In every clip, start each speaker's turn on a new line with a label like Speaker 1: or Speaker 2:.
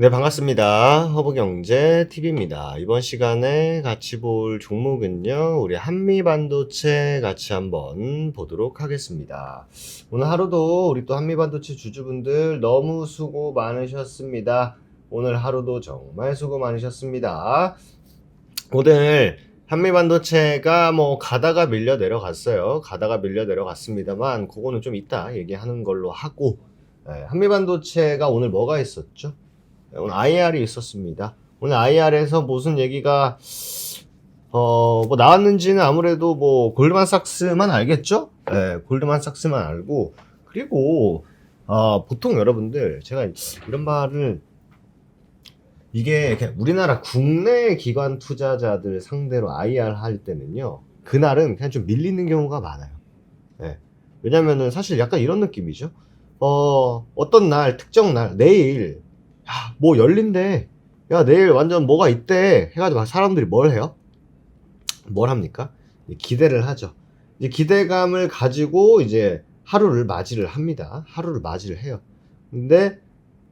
Speaker 1: 네, 반갑습니다. 허브경제TV입니다. 이번 시간에 같이 볼 종목은요, 우리 한미반도체 같이 한번 보도록 하겠습니다. 오늘 하루도 우리 또 한미반도체 주주분들 너무 수고 많으셨습니다. 오늘 하루도 정말 수고 많으셨습니다. 오늘 한미반도체가 뭐 가다가 밀려 내려갔어요. 가다가 밀려 내려갔습니다만, 그거는 좀 이따 얘기하는 걸로 하고, 예, 한미반도체가 오늘 뭐가 있었죠? 네, 오늘 IR이 있었습니다. 오늘 IR에서 무슨 얘기가 어 뭐 나왔는지는 아무래도 뭐 골드만삭스만 알겠죠? 네, 골드만삭스만 알고 그리고 어 보통 여러분들 제가 이런 말을 이게 우리나라 국내 기관 투자자들 상대로 IR 할 때는요 그날은 그냥 좀 밀리는 경우가 많아요. 네. 왜냐면은 사실 약간 이런 느낌이죠. 어 어떤 날 특정 날 내일 야, 뭐 열린대. 야, 내일 완전 뭐가 있대. 해가지고 사람들이 뭘 해요? 뭘 합니까? 기대를 하죠. 이제 기대감을 가지고 이제 하루를 맞이를 합니다. 하루를 맞이를 해요. 근데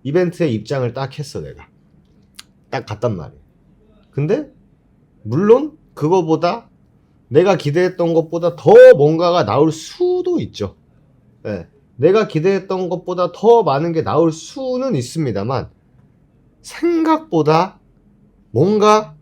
Speaker 1: 이벤트에 입장을 딱 했어, 내가. 딱 갔단 말이에요. 근데 물론 그거보다 내가 기대했던 것보다 더 뭔가가 나올 수도 있죠. 네. 내가 기대했던 것보다 더 많은 게 나올 수는 있습니다만 생각보다 뭔가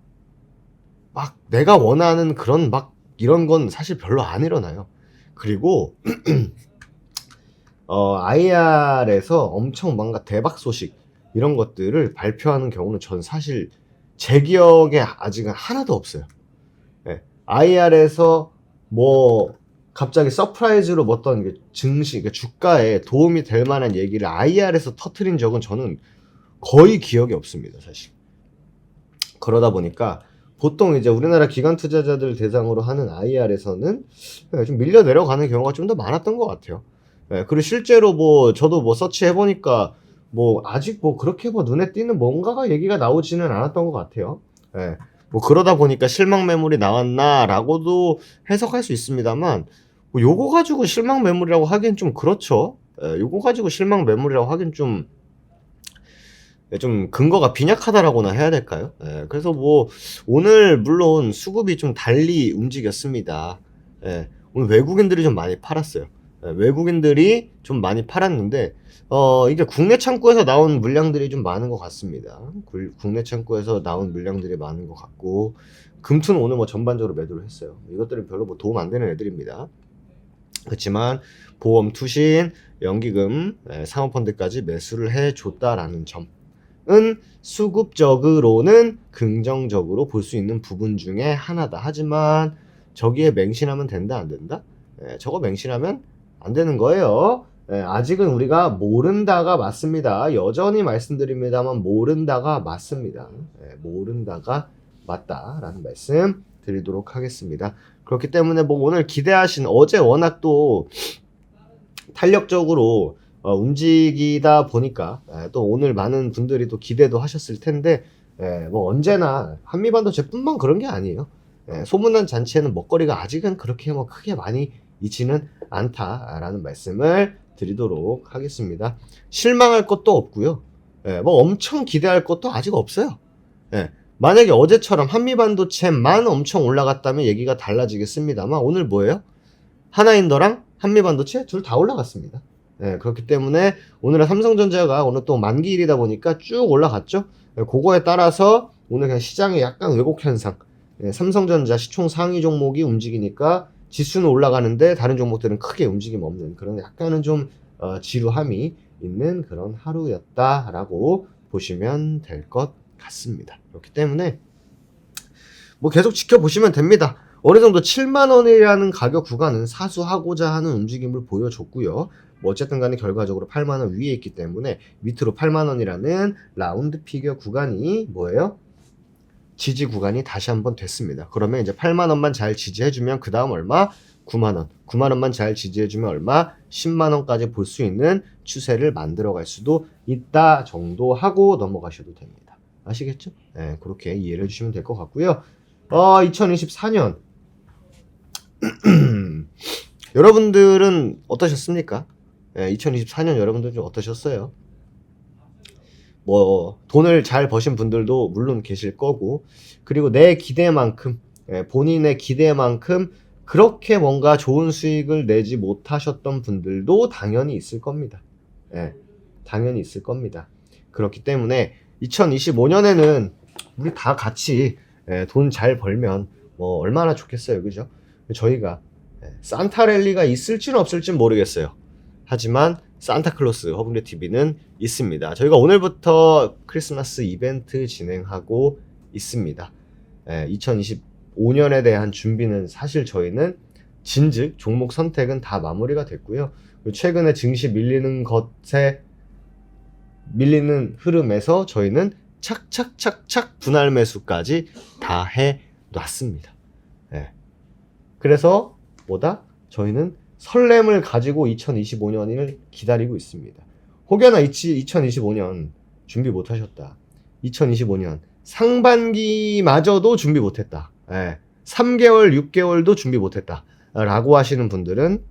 Speaker 1: 막 내가 원하는 그런 막 이런 건 사실 별로 안 일어나요. 그리고 어, IR에서 엄청 뭔가 대박 소식 이런 것들을 발표하는 경우는 전 사실 제 기억에 아직은 하나도 없어요. 네. IR에서 뭐 갑자기 서프라이즈로 뭐 어떤 증시, 그러니까 주가에 도움이 될 만한 얘기를 IR에서 터트린 적은 저는 거의 기억이 없습니다, 사실. 그러다 보니까 보통 이제 우리나라 기관 투자자들 대상으로 하는 IR에서는 좀 밀려 내려가는 경우가 좀 더 많았던 것 같아요. 네, 그리고 실제로 뭐 저도 뭐 서치 해 보니까 뭐 아직 뭐 그렇게 뭐 눈에 띄는 뭔가가 얘기가 나오지는 않았던 것 같아요. 네, 뭐 그러다 보니까 실망 매물이 나왔나라고도 해석할 수 있습니다만 뭐 요거 가지고 실망 매물이라고 하기엔 좀 그렇죠. 네, 요거 가지고 실망 매물이라고 하긴 좀 예, 좀 근거가 빈약하다라고나 해야 될까요? 예, 그래서 뭐 오늘 물론 수급이 좀 달리 움직였습니다. 예, 오늘 외국인들이 좀 많이 팔았어요. 예, 외국인들이 좀 많이 팔았는데 어 이게 국내 창구에서 나온 물량들이 좀 많은 것 같습니다. 굴- 국내 창구에서 나온 물량들이 많은 것 같고 금투는 오늘 뭐 전반적으로 매도를 했어요. 이것들은 별로 뭐 도움 안 되는 애들입니다. 그렇지만 보험, 투신, 연기금, 예, 사모펀드까지 매수를 해줬다라는 점. 은 수급적으로는 긍정적으로 볼 수 있는 부분 중에 하나다. 하지만 저기에 맹신하면 된다 안 된다? 예, 저거 맹신하면 안 되는 거예요. 예, 아직은 우리가 모른다가 맞습니다. 여전히 말씀드립니다만 모른다가 맞습니다. 예, 모른다가 맞다라는 말씀 드리도록 하겠습니다. 그렇기 때문에 뭐 오늘 기대하신 어제 워낙 또 탄력적으로 어, 움직이다 보니까 예, 또 오늘 많은 분들이 또 기대도 하셨을 텐데 예, 뭐 언제나 한미반도체뿐만 그런 게 아니에요. 예, 소문난 잔치에는 먹거리가 아직은 그렇게 뭐 크게 많이 있지는 않다라는 말씀을 드리도록 하겠습니다. 실망할 것도 없고요. 예, 뭐 엄청 기대할 것도 아직 없어요. 예, 만약에 어제처럼 한미반도체만 엄청 올라갔다면 얘기가 달라지겠습니다만 오늘 뭐예요? 하나인더랑 한미반도체 둘 다 올라갔습니다. 네, 그렇기 때문에 오늘은 삼성전자가 오늘 또 만기일이다 보니까 쭉 올라갔죠. 네, 그거에 따라서 오늘 그냥 시장에 약간 왜곡 현상. 네, 삼성전자 시총 상위 종목이 움직이니까 지수는 올라가는데 다른 종목들은 크게 움직임 없는 그런 약간은 좀 어, 지루함이 있는 그런 하루였다라고 보시면 될 것 같습니다. 그렇기 때문에 뭐 계속 지켜보시면 됩니다. 어느 정도 7만 원이라는 가격 구간은 사수하고자 하는 움직임을 보여줬고요. 뭐 어쨌든 간에 결과적으로 8만 원 위에 있기 때문에 밑으로 8만 원이라는 라운드 피겨 구간이 뭐예요? 지지 구간이 다시 한번 됐습니다. 그러면 이제 8만 원만 잘 지지해주면 그 다음 얼마? 9만 원. 9만 원만 잘 지지해주면 얼마? 10만 원까지 볼 수 있는 추세를 만들어갈 수도 있다 정도 하고 넘어가셔도 됩니다. 아시겠죠? 네, 그렇게 이해를 해주시면 될 것 같고요. 어, 2024년 여러분들은 어떠셨습니까? 예, 2024년 여러분들 좀 어떠셨어요? 뭐 돈을 잘 버신 분들도 물론 계실 거고 그리고 내 기대만큼 예, 본인의 기대만큼 그렇게 뭔가 좋은 수익을 내지 못하셨던 분들도 당연히 있을 겁니다. 예, 당연히 있을 겁니다. 그렇기 때문에 2025년에는 우리 다 같이 예, 돈 잘 벌면 뭐 얼마나 좋겠어요, 그죠? 저희가 예, 산타랠리가 있을지는 없을지는 모르겠어요. 하지만 산타클로스 허블레 TV는 있습니다. 저희가 오늘부터 크리스마스 이벤트 진행하고 있습니다. 예, 2025년에 대한 준비는 사실 저희는 진즉 종목 선택은 다 마무리가 됐고요. 최근에 증시 밀리는 것에 밀리는 흐름에서 저희는 착착착착 분할 매수까지 다 해 놨습니다. 예. 그래서 뭐다? 저희는 설렘을 가지고 2025년을 기다리고 있습니다. 혹여나 2025년 준비 못 하셨다. 2025년 상반기마저도 준비 못 했다. 예. 3개월, 6개월도 준비 못 했다. 라고 하시는 분들은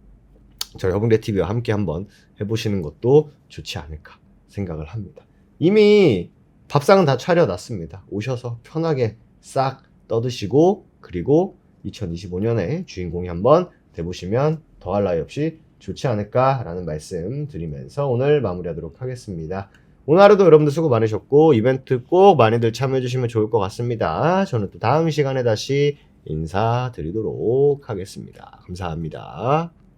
Speaker 1: 저희 허붕대 TV와 함께 한번 해보시는 것도 좋지 않을까 생각을 합니다. 이미 밥상은 다 차려놨습니다. 오셔서 편하게 싹 떠드시고 그리고 2025년에 주인공이 한번 돼보시면 더할 나위 없이 좋지 않을까라는 말씀 드리면서 오늘 마무리하도록 하겠습니다. 오늘 하루도 여러분들 수고 많으셨고 이벤트 꼭 많이들 참여해 주시면 좋을 것 같습니다. 저는 또 다음 시간에 다시 인사드리도록 하겠습니다. 감사합니다.